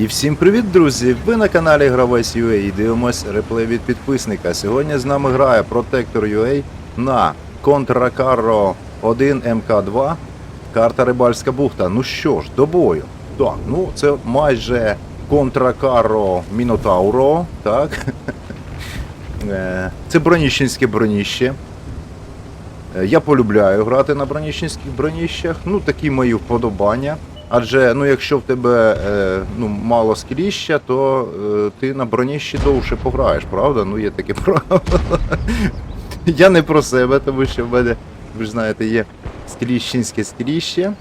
І всім привіт, друзі! Ви на каналі Гравець UA і дивимось реплей від підписника. Сьогодні з нами грає Protector UA на Contra Carro 1 МК2. Карта Рибальська бухта. Ну що ж, до бою. Так, ну це майже Carro Minotauro, так? Е, Це броніщенське броніще. Е, Я полюбляю грати на броніщенських броніщах. Ну, такі мої вподобання. Адже ну, якщо в тебе е, ну, мало скріща, то е, ти на броніщі довше пограєш, правда? Ну є таке правило. Я не про себе, тому що в мене, ви ж знаєте, є скріщенське скріще.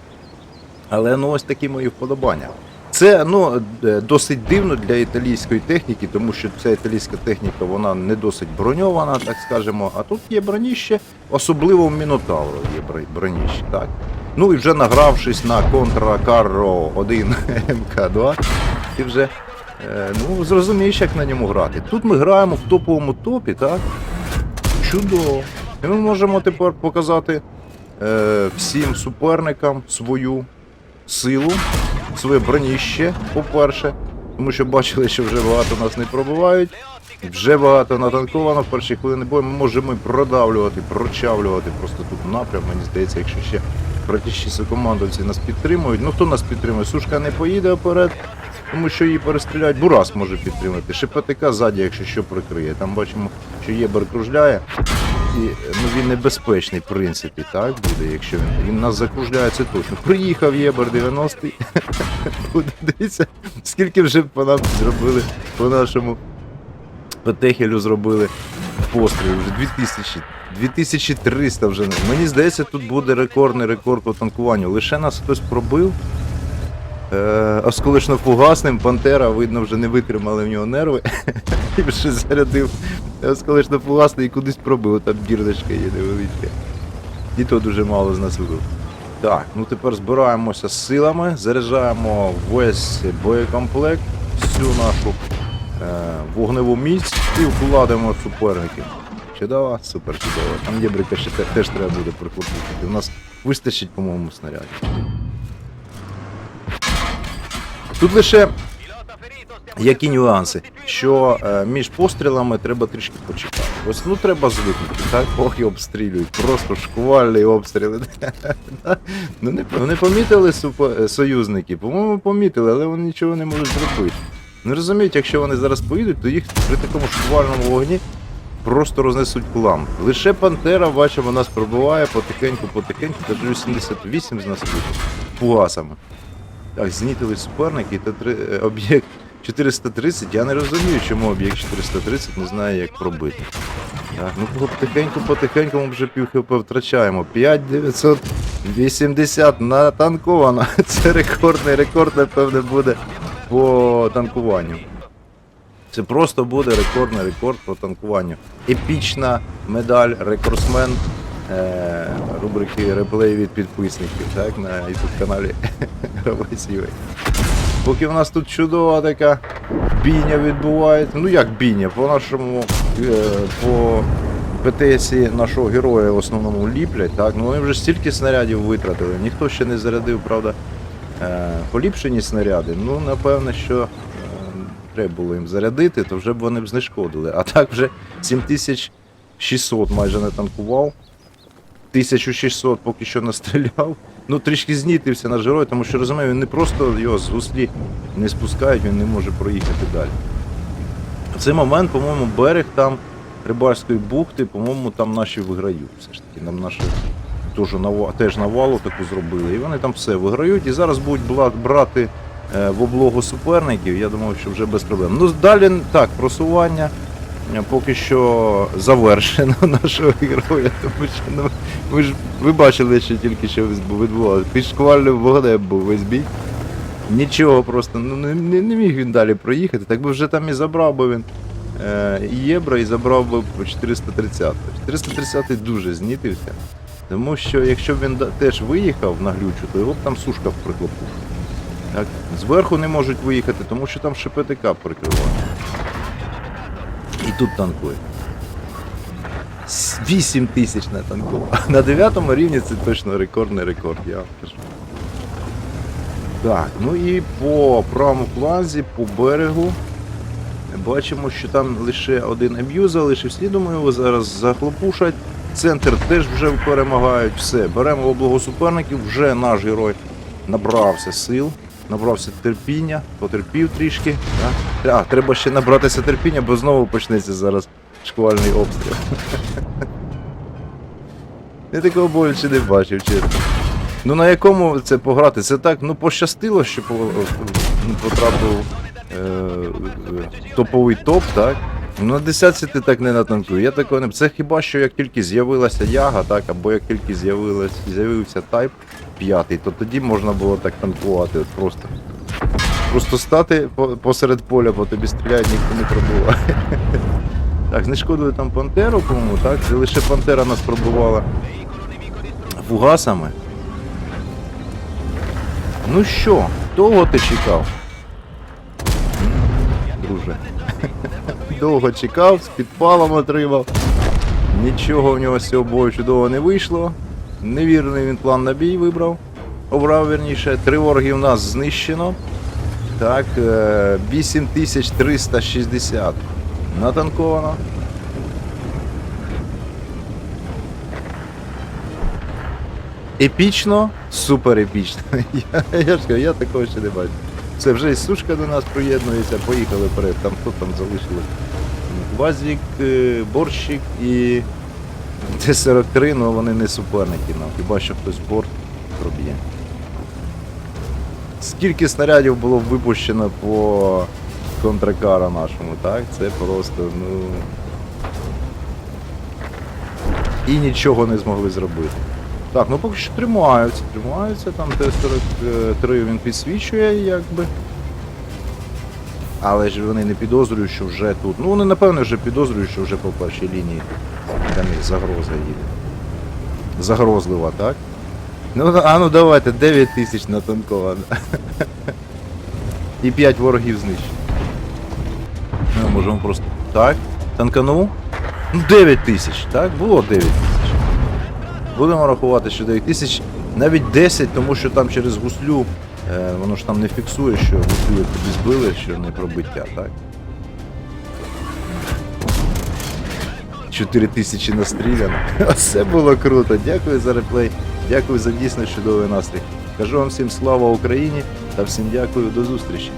Але ну ось такі мої вподобання. Це ну, е, досить дивно для італійської техніки, тому що ця італійська техніка вона не досить броньована, так скажемо. А тут є броніще, особливо в Мінотавру є броніще. Так. Ну і вже награвшись на Carro 1 МК2, ти вже е, ну, зрозумієш, як на ньому грати. Тут ми граємо в топовому топі, так? Чудово. І ми можемо тепер показати е, всім суперникам свою силу, своє броніще, по-перше, тому що бачили, що вже багато нас не пробивають. Вже багато натанковано в перші хвилини бою. Ми можемо продавлювати, прочавлювати просто тут напрям. Мені здається, якщо ще братіші командовці нас підтримують. Ну хто нас підтримує? Сушка не поїде вперед, тому що її перестріляють. Бурас може підтримати. ШПТК ззаді, якщо що прикриє. Там бачимо, що Єбер кружляє. І ну, він небезпечний, в принципі, так буде, якщо він, він нас закружляє, це точно. Приїхав Єбер 90-й. Буде, Дивіться, скільки вже по нам зробили, по нашому Петехелю зробили постріл, вже 2000, 2300 вже. Мені здається, тут буде рекордний рекорд по танкуванню. Лише нас хтось пробив. Е, осколично фугасним, Пантера, видно, вже не витримали в нього нерви. І вже зарядив осколично фугасний і кудись пробив. Там дірдочка є невеличка. І то дуже мало з нас вибив. Так, ну тепер збираємося з силами, заряджаємо весь боєкомплект, всю нашу е, вогневу міць і вкладемо суперників. Чудово, супер чудово. Там єбрика ще теж треба буде прихопити. У нас вистачить, по-моєму, снарядів. Тут лише які нюанси, що е, між пострілами треба трішки почекати. Ось ну треба звикнути, так? Ох, обстрілюють, просто шквальні обстріли. ну, не, ну помітили супо- е, союзники, по-моєму, помітили, але вони нічого не можуть зробити. Не розуміють, якщо вони зараз поїдуть, то їх при такому шквальному вогні просто рознесуть плам. Лише Пантера, бачимо, нас пробиває потихеньку, потихеньку, даже 88 з нас вийшло. Фугасами. Так, знітили суперники, та три, е, об'єкт 430. Я не розумію, чому об'єкт 430 не знає, як пробити. Так, ну потихеньку, потихеньку ми вже пів хп втрачаємо. 5980 натанковано. Це рекордний рекорд, напевне, буде по танкуванню. Це просто буде рекордний рекорд по танкуванню. Епічна медаль, рекордсмен е, рубрики реплей від підписників, так, на youtube каналі Гравець Поки в нас тут чудова така бійня відбувається. Ну як бійня, по нашому е, по ПТСі нашого героя в основному ліплять, так? Ну вони вже стільки снарядів витратили, ніхто ще не зарядив, правда, поліпшені снаряди. Ну, напевно, що е, треба було їм зарядити, то вже б вони б знешкодили. А так вже 7600 майже не танкував. 1600 поки що настріляв. Ну, трішки знітився наш герой, тому що розумію, він не просто його з гуслі не спускають, він не може проїхати далі. В цей момент, по-моєму, берег там рибальської бухти, по-моєму, там наші виграють. Все ж таки, нам наші теж, нава- теж навалу таку зробили. І вони там все виграють. І зараз будуть брати е, в облогу суперників. Я думаю, що вже без проблем. Ну, далі так, просування. е, Поки що завершено нашого героя, тому що ну, ви ж ви бачили, що тільки що відбувалося. Під шквальним вогнем був весь бій. Нічого просто, ну не, не, не міг він далі проїхати, так би вже там і забрав би він е, Єбра, і забрав би по 430. 430 дуже знітився. Тому що якщо б він теж виїхав на глючу, то його б там сушка приклопив. Так, зверху не можуть виїхати, тому що там ШПТК прикриває. І тут танкує. 8 тисяч на танку. На 9 рівні це точно рекордний рекорд, я вам кажу. Так, ну і по правому фланзі, по берегу. Бачимо, що там лише один МЮ залишився. Думаю, його зараз захлопушать. Центр теж вже перемагають. Все, беремо облогу суперників. Вже наш герой набрався сил, набрався терпіння, потерпів трішки. Так? А, треба ще набратися терпіння, бо знову почнеться зараз шквальний обстріл. Я такого бою не бачив, чесно. Ну на якому це пограти? Це так, ну пощастило, що ну, потрапив е, е, топовий топ, так? Ну на десятці ти так не натанкує. Я такого не. Це хіба що як тільки з'явилася яга, так, або як тільки з'явився тайп п'ятий, то тоді можна було так танкувати. От просто. Просто стати посеред поля, бо тобі стріляють, ніхто не пробуває. Так, знешкодили там пантеру, кому, так? Це лише пантера нас пробувала фугасами. Ну що, довго ти чекав? Друже. Довго чекав, з підпалом отримав. Нічого в нього з цього бою чудово не вийшло. Невірний він план на бій вибрав. Обрав вірніше. Три в нас знищено. Так, е, 8360 натанковано. Епічно, супер епічно. Я, я ж кажу, я такого ще не бачу. Це вже і сушка до нас приєднується, поїхали вперед. Там хто там залишилось? Вазік, е, борщик і Т-43, ну вони не суперники нам. Хіба що хтось борт проб'є. Скільки снарядів було випущено по контракара нашому, так? Це просто, ну. І нічого не змогли зробити. Так, ну поки що тримаються, тримаються, там Т-43 він підсвічує, якби. Але ж вони не підозрюють, що вже тут. Ну вони напевно вже підозрюють, що вже по першій лінії для них загроза їде. Загрозлива, так? Ну, а ну давайте, 9 тисяч натанковано. І 5 ворогів знищено. Ми можемо просто. Так, танканув. Ну 9 тисяч, так? Було 9 тисяч. Будемо рахувати, що 9 тисяч, навіть 10, тому що там через гуслю, воно ж там не фіксує, що гуслю тобі збили, що не пробиття, так? 4 тисячі настріляно. Все було круто. Дякую за реплей. Дякую за дійсно чудовий настрій. Кажу вам всім слава Україні та всім дякую, до зустрічі.